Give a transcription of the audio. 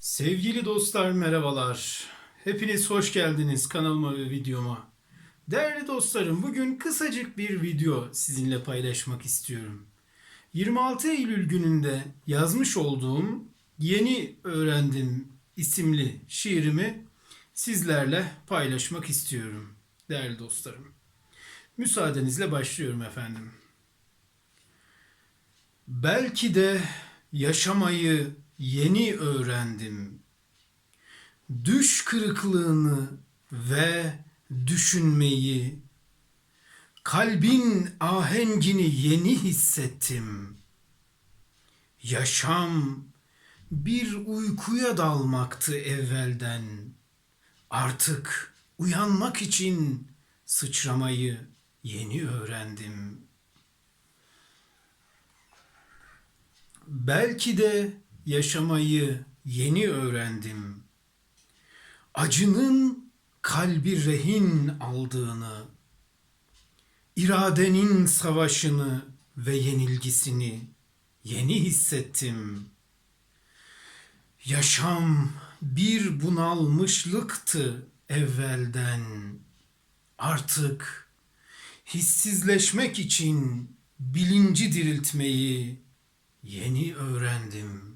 Sevgili dostlar merhabalar. Hepiniz hoş geldiniz kanalıma ve videoma. Değerli dostlarım bugün kısacık bir video sizinle paylaşmak istiyorum. 26 Eylül gününde yazmış olduğum Yeni Öğrendim isimli şiirimi sizlerle paylaşmak istiyorum. Değerli dostlarım. Müsaadenizle başlıyorum efendim. Belki de yaşamayı yeni öğrendim. Düş kırıklığını ve düşünmeyi, kalbin ahengini yeni hissettim. Yaşam bir uykuya dalmaktı evvelden. Artık uyanmak için sıçramayı yeni öğrendim. Belki de yaşamayı yeni öğrendim. Acının kalbi rehin aldığını, iradenin savaşını ve yenilgisini yeni hissettim. Yaşam bir bunalmışlıktı evvelden. Artık hissizleşmek için bilinci diriltmeyi yeni öğrendim.